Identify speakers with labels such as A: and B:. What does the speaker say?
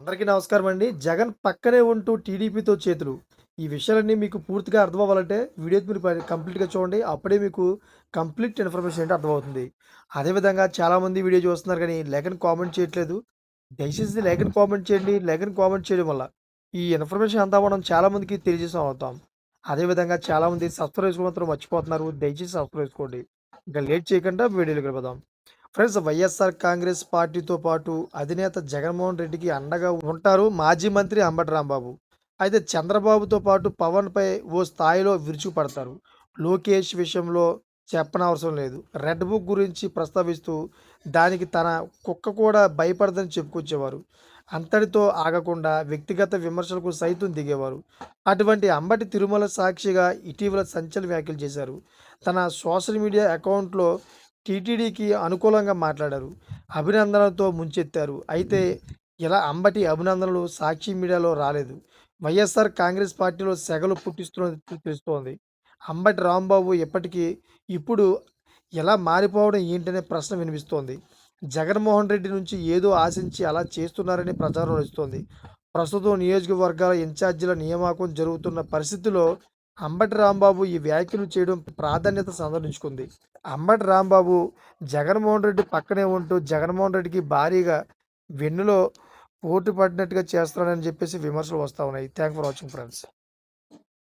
A: అందరికీ నమస్కారం అండి. జగన్ పక్కనే ఉంటూ టీడీపీతో చేతులు. ఈ విషయాలన్నీ మీకు పూర్తిగా అర్థం అవ్వాలంటే వీడియో మీరు కంప్లీట్‌గా చూడండి. అప్పుడే మీకు కంప్లీట్ ఇన్ఫర్మేషన్ ఏంటో అర్థమవుతుంది. అదేవిధంగా చాలామంది వీడియో చూస్తున్నారు కానీ లైక్ కామెంట్ చేయట్లేదు. దయచేసి లైక్ కామెంట్ చేయండి. లైక్ కామెంట్ చేయడం వల్ల ఈ ఇన్ఫర్మేషన్ అంతా మనం చాలామందికి తెలియజేసాం అవుతాం. అదేవిధంగా చాలామంది సబ్స్క్రైబ్ మాత్రం మర్చిపోతున్నారు. దయచేసి సబ్స్క్రైబ్ చేసుకోండి. ఇంకా లేట్ చేయకుండా వీడియోలు వెళ్ళిపోదాం. ఫ్రెండ్స్ వైఎస్ఆర్ కాంగ్రెస్ పార్టీతో పాటు అధినేత జగన్మోహన్ రెడ్డికి అండగా ఉంటారు మాజీ మంత్రి అంబటి రాంబాబు. అయితే చంద్రబాబుతో పాటు పవన్‌పై ఓ స్థాయిలో విరుచుకుపడతారు. లోకేష్ విషయంలో చెప్పనవసరం లేదు. రెడ్ బుక్ గురించి ప్రస్తావిస్తూ దానికి తన కుక్క కూడా భయపడదని చెప్పుకొచ్చేవారు. అంతటితో ఆగకుండా వ్యక్తిగత విమర్శలకు సైతం దిగేవారు. అటువంటి అంబటి తిరుమల సాక్షిగా ఇటీవల సంచలన వ్యాఖ్యలు చేశారు. తన సోషల్ మీడియా అకౌంట్‌లో టీటీడీకి అనుకూలంగా మాట్లాడారు. అభినందనలతో ముంచెత్తారు. అయితే ఇలా అంబటి అభినందనలు సాక్షి మీడియాలో రాలేదు. వైఎస్ఆర్ కాంగ్రెస్ పార్టీలో సెగలు పుట్టిస్తున్నది తెలుస్తోంది. అంబటి రాంబాబు ఇప్పటికీ ఇప్పుడు ఎలా మారిపోవడం ఏంటనే ప్రశ్న వినిపిస్తోంది. జగన్మోహన్ రెడ్డి నుంచి ఏదో ఆశించి అలా చేస్తున్నారని ప్రచారం నడుస్తోంది. ప్రస్తుతం నియోజకవర్గాల ఇన్ఛార్జీల నియామకం జరుగుతున్న పరిస్థితిలో అంబటి రాంబాబు ఈ వ్యాఖ్యలు చేయడం ప్రాధాన్యత సంతరించుకుంది. అంబటి రాంబాబు జగన్మోహన్ రెడ్డి పక్కనే ఉంటూ జగన్మోహన్ రెడ్డికి భారీగా వెన్నులో పోటీ పడినట్టుగా చేస్తున్నాడని చెప్పేసి విమర్శలు వస్తా ఉన్నాయి. Thank for watching friends.